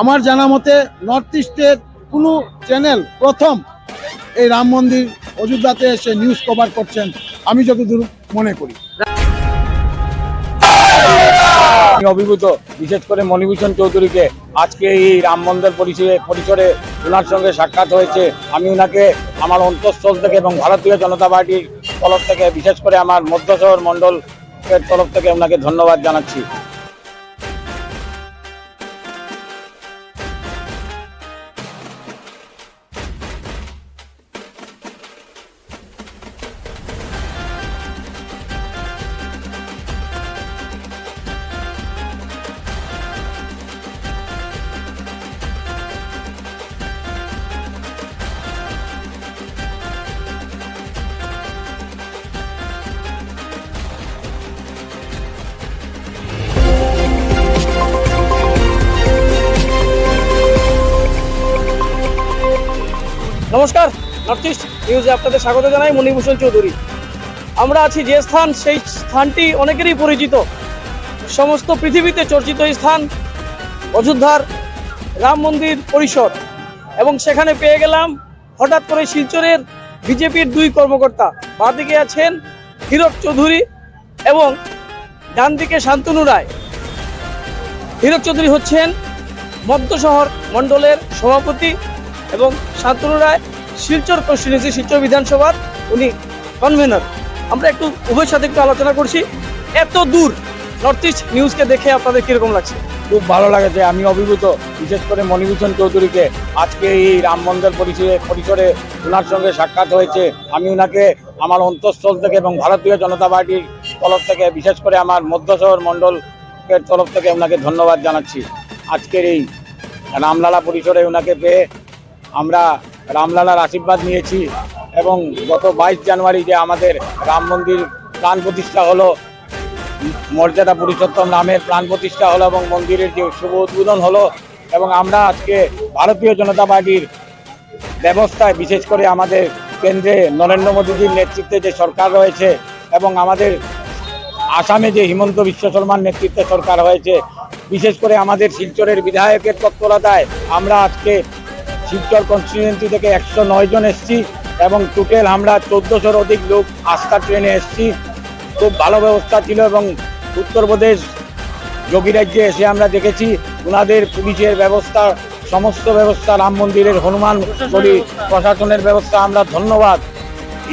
আমার জানা মতে নর্থ ইস্টের কোনো চ্যানেল প্রথম এই রাম মন্দির অযোধ্যাতে এসে নিউজ কভার করছেন, আমি যতদূর মনে করি। অভিভূত, বিশেষ করে মণিভূষণ চৌধুরীকে। আজকে এই রাম মন্দির পরিচয়ে পরিসরে ওনার সঙ্গে সাক্ষাৎ হয়েছে। আমি ওনাকে আমার অন্তঃস্থল থেকে এবং ভারতীয় জনতা পার্টির তরফ থেকে, বিশেষ করে আমার মধ্য শহর মণ্ডলের তরফ থেকে ওনাকে ধন্যবাদ জানাচ্ছি। নমস্কার নর্থ ইস্ট নিউজে আপনাদের স্বাগত জানাই মণিভূষণ চৌধুরী। আমরা আছি যে স্থান, সেই স্থানটি অনেকেরই পরিচিত। সমস্ত পৃথিবীতে চর্চিত এই স্থান অযোধ্যার রাম মন্দির পরিসর। এবং সেখানে পেয়ে গেলাম হঠাৎ করে শিলচরের বিজেপির দুই কর্মকর্তা। বাঁদিকে আছেন হীরক চৌধুরী এবং ডান দিকে শান্তনু রায়। হীরক চৌধুরী হচ্ছেন মধ্য শহর মণ্ডলের সভাপতি। এবং শান্তনু রায় শিলচর কনস্টিটিউন্সি শিলচর বিধানসভার উনি কনভেনর আমরা একটু উভয়ের সাথে একটু আলোচনা করছি। এত দূর নর্থ ইস্ট নিউজকে দেখে আপনাদের কীরকম লাগছে? খুব ভালো লাগেছে আমি অভিভূত, বিশেষ করে মণিভূষণ চৌধুরীকে। আজকে এই রাম মন্দির পরিসরে পরিসরে ওনার সঙ্গে সাক্ষাৎ হয়েছে। আমি ওনাকে আমার অন্তঃস্থল থেকে এবং ভারতীয় জনতা পার্টির তরফ থেকে, বিশেষ করে আমার মধ্য শহর মণ্ডলের তরফ থেকে ওনাকে ধন্যবাদ জানাচ্ছি। আজকের এই রামলালা পরিসরে ওনাকে পেয়ে আমরা রামলালার আশীর্বাদ নিয়েছি এবং গত বাইশ জানুয়ারি যে আমাদের রাম মন্দির প্রাণ প্রতিষ্ঠা হলো, মর্যাদা পুরুষোত্তম নামের প্রাণ প্রতিষ্ঠা হলো এবং মন্দিরের যে শুভ উদ্বোধন হলো এবং আমরা আজকে ভারতীয় জনতা পার্টির ব্যবস্থায় বিশেষ করে আমাদের কেন্দ্রে নরেন্দ্র মোদীজির নেতৃত্বে যে সরকার রয়েছে এবং আমাদের আসামে যে হিমন্ত বিশ্ব শর্মার নেতৃত্বে সরকার হয়েছে, বিশেষ করে আমাদের শিলচরের বিধায়কের তৎপরতায় আমরা আজকে শিলচর কনস্টিটুয়েন্সি থেকে একশো নয় জন এসছি এবং টোটাল আমরা চোদ্দোশোর অধিক লোক আস্থা ট্রেনে এসছি। খুব ভালো ব্যবস্থা ছিল এবং উত্তরপ্রদেশ যোগীরাজ্যে এসে আমরা দেখেছি ওনাদের পুলিশের ব্যবস্থা সমস্ত ব্যবস্থা রাম মন্দিরের হনুমান গলি প্রশাসনের ব্যবস্থা আমরা ধন্যবাদ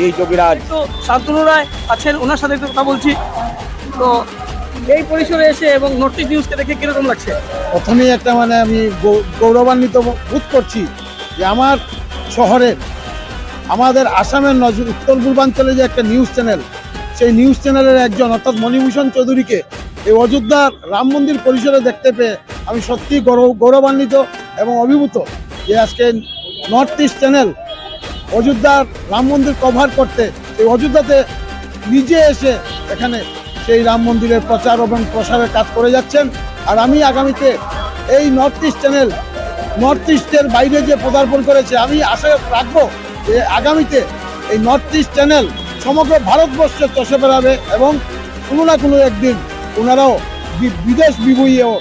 এই যোগীরাজ। তো শান্তনু রায় আছেন ওনার সাথে একটু কথা বলছি। তো এই পরিসরে এসে এবং নর্থ ইস্ট নিউজকে দেখে কীরকম লাগছে? প্রথমেই একটা মানে আমি গৌরবান্বিত বোধ করছি যে আমার শহরের, আমাদের আসামের নজর উত্তর পূর্বাঞ্চলে যে একটা নিউজ চ্যানেল সেই নিউজ চ্যানেলের একজন, অর্থাৎ মণিভূষণ চৌধুরীকে এই অযোধ্যার রাম মন্দির পরিসরে দেখতে পেয়ে আমি সত্যি গৌরব, গৌরবান্বিত এবং অভিভূত যে আজকে নর্থ ইস্ট চ্যানেল অযোধ্যার রাম মন্দির কভার করতে এই অযোধ্যাতে নিজে এসে এখানে সেই রাম মন্দিরের প্রচার এবং প্রসারের কাজ করে যাচ্ছেন। আর আমি আগামীতে এই নর্থ ইস্ট চ্যানেল নর্থ ইস্টের বাইরে যে পদার্পণ করেছে আমি আশা রাখব যে আগামীতে এই নর্থ ইস্ট চ্যানেল সমগ্র ভারতবর্ষে চষে বেড়াবে এবং কোনো না কোনো একদিন ওনারাও বিদেশ বিবুইয়েও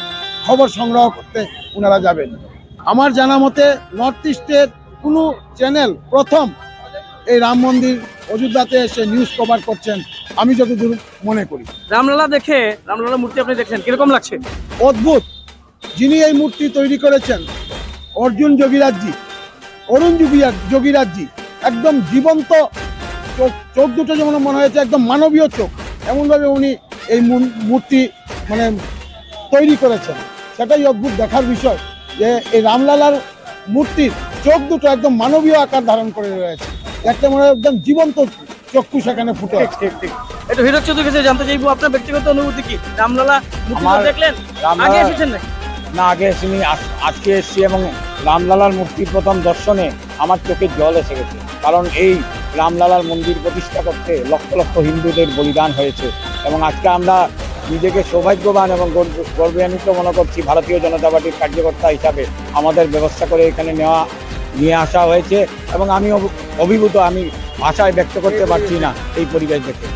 খবর সংগ্রহ করতে ওনারা যাবেন। আমার জানা মতে নর্থ ইস্টের কোনো চ্যানেল প্রথম এই রাম মন্দির অযোধ্যাতে এসে নিউজ কভার করছেন আমি যতদূর মনে করি। রামলালা দেখে রামলালা মূর্তি আপনি দেখলেন কীরকম লাগছে? অদ্ভুত। যিনি এই মূর্তি তৈরি করেছেন অর্জুন যোগীরাজজি অরুণ যোগীরা যোগীরাজজি একদম জীবন্ত চোখ চোখ দুটো যেমন মনে হয়েছে একদম মানবীয় চোখ এমনভাবে উনি এই মূ- মূর্তি মানে তৈরি করেছেন। সেটাই অদ্ভুত দেখার বিষয় যে এই রামলালার মূর্তির চোখ দুটো একদম মানবীয় আকার ধারণ করে রয়েছে। একটা মনে হয় একদম জীবন্ত চক্ষু সেখানে ফুটে ঠিক একটু হীরক চৌধুরীর কাছে জানতে চাইব আপনার ব্যক্তিগত অনুভূতি কি? রামলালা মূর্তি আমার- দেখলেন? আগে এসেছেন না আগে এসেছি আজ- আজকে এসেছি এবং রামলালার মূর্তির প্রথম দর্শনে আমার চোখে জল এসে গেছে। কারণ এই রামলালার মন্দির প্রতিষ্ঠা করতে লক্ষ লক্ষ হিন্দুদের বলিদান হয়েছে এবং আজকে আমরা নিজেকে সৌভাগ্যবান এবং গর্ব- গর্বান্বিত মনে করছি ভারতীয় জনতা পার্টির কার্যকর্তা হিসাবে আমাদের ব্যবস্থা করে এখানে নেওয়া, নিয়ে আসা হয়েছে এবং আমি অভিভূত, আমি ভাষায় ব্যক্ত করতে পারছি না এই পরিবেশ দেখে।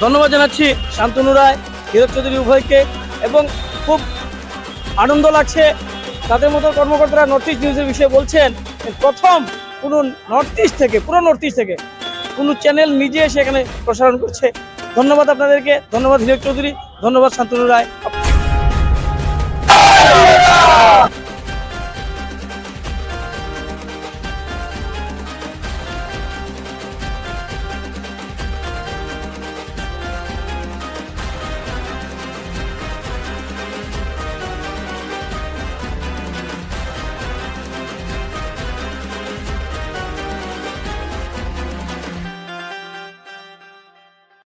ধন্যবাদ জানাচ্ছি শান্তনু রায় হীরক চৌধুরী উভয়কে এবং খুব আনন্দ লাগছে তাদের মতো কর্মকর্তারা নর্থ ইস্ট নিউজের বিষয়ে বলছেন, প্রথম কোনো নর্থ ইস্ট থেকে, পুরো নর্থ ইস্ট থেকে কোনো চ্যানেল নিজে এসে এখানে প্রসারণ করছে। ধন্যবাদ আপনাদেরকে, ধন্যবাদ হিরক চৌধুরী, ধন্যবাদ শান্তনু রায়।